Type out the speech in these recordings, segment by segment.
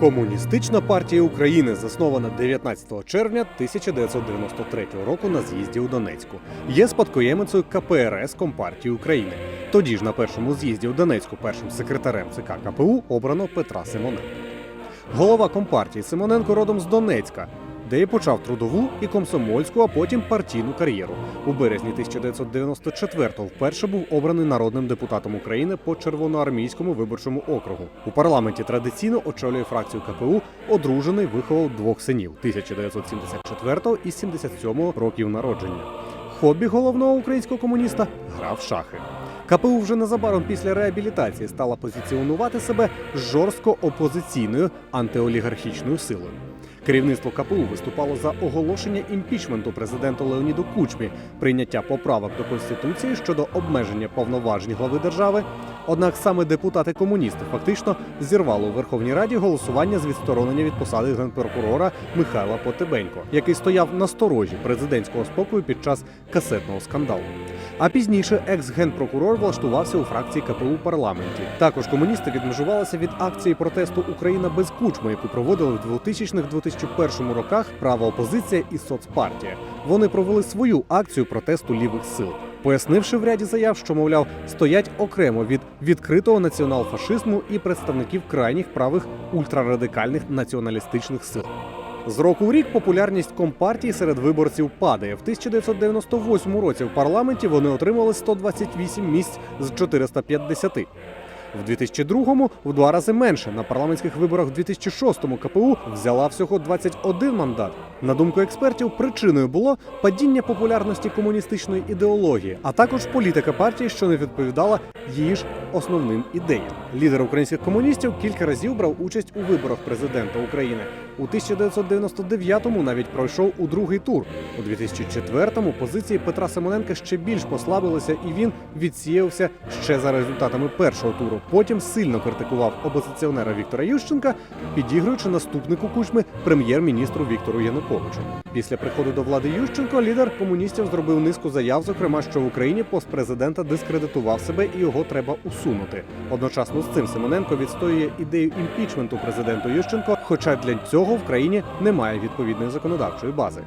Комуністична партія України заснована 19 червня 1993 року на з'їзді у Донецьку. Є спадкоємицею КПРС Компартії України. Тоді ж на першому з'їзді у Донецьку першим секретарем ЦК КПУ обрано Петра Симоненка. Голова компартії Симоненко родом з Донецька, де і почав трудову і комсомольську, а потім партійну кар'єру. У березні 1994-го вперше був обраний народним депутатом України по червоноармійському виборчому округу. У парламенті традиційно очолює фракцію КПУ, одружений виховав двох синів 1974 і 77 років народження. Хобі головного українського комуніста грав шахи. КПУ вже незабаром після реабілітації стала позиціонувати себе жорстко опозиційною антиолігархічною силою. Керівництво КПУ виступало за оголошення імпічменту президенту Леоніду Кучмі, прийняття поправок до конституції щодо обмеження повноважень глави держави. Однак саме депутати-комуністи фактично зірвали у Верховній Раді голосування з відсторонення від посади генпрокурора Михайла Потебенько, який стояв на сторожі президентського спокою під час касетного скандалу. А пізніше екс-генпрокурор влаштувався у фракції КПУ в парламенті. Також комуністи відмежувалися від акції протесту Україна без кучми, яку проводили в 2000-2001 роках права опозиція і соцпартія. Вони провели свою акцію протесту лівих сил. Пояснивши в ряді заяв, що мовляв стоять окремо від відкритого націонал-фашизму і представників крайніх правих ультрарадикальних націоналістичних сил. З року в рік популярність компартії серед виборців падає. В 1998 році в парламенті вони отримали 128 місць з 450. В 2002-му в два рази менше. На парламентських виборах в 2006-му КПУ взяла всього 21 мандат. На думку експертів, причиною було падіння популярності комуністичної ідеології, а також політика партії, що не відповідала її ж основним ідеям. Лідер українських комуністів кілька разів брав участь у виборах президента України. У 1999-му навіть пройшов у другий тур. У 2004-му позиції Петра Симоненка ще більш послабилися, і він відсіявся ще за результатами першого туру. Потім сильно критикував опозиціонера Віктора Ющенка, підігруючи наступнику кучми прем'єр-міністру Віктору Януковичу. Після приходу до влади Ющенко лідер комуністів зробив низку заяв, зокрема, що в Україні пост президента дискредитував себе і його треба усунути. Одночасно з цим Симоненко відстоює ідею імпічменту президенту Ющенко, хоча для цього в країні немає відповідної законодавчої бази.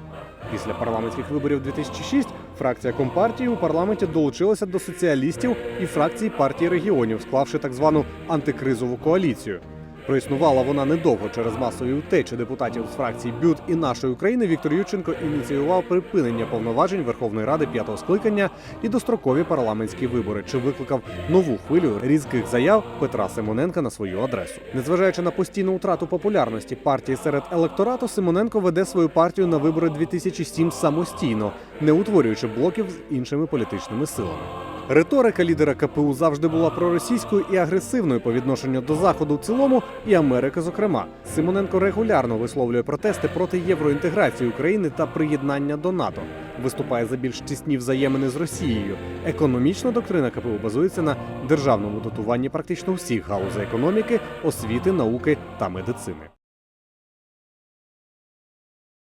Після парламентських виборів 2006 фракція Компартії у парламенті долучилася до соціалістів і фракції партії регіонів, склавши так звану антикризову коаліцію. Проіснувала вона недовго через масові втечі депутатів з фракцій БЮТ і нашої України. Віктор Ющенко ініціював припинення повноважень Верховної Ради п'ятого скликання і дострокові парламентські вибори, чи викликав нову хвилю різких заяв Петра Симоненка на свою адресу. Незважаючи на постійну втрату популярності партії серед електорату, Симоненко веде свою партію на вибори 2007 самостійно, не утворюючи блоків з іншими політичними силами. Риторика лідера КПУ завжди була проросійською і агресивною по відношенню до заходу в цілому і Америки. Зокрема, Симоненко регулярно висловлює протести проти євроінтеграції України та приєднання до НАТО. Виступає за більш тісні взаємини з Росією. Економічна доктрина КПУ базується на державному дотуванні практично всіх галузей економіки, освіти, науки та медицини.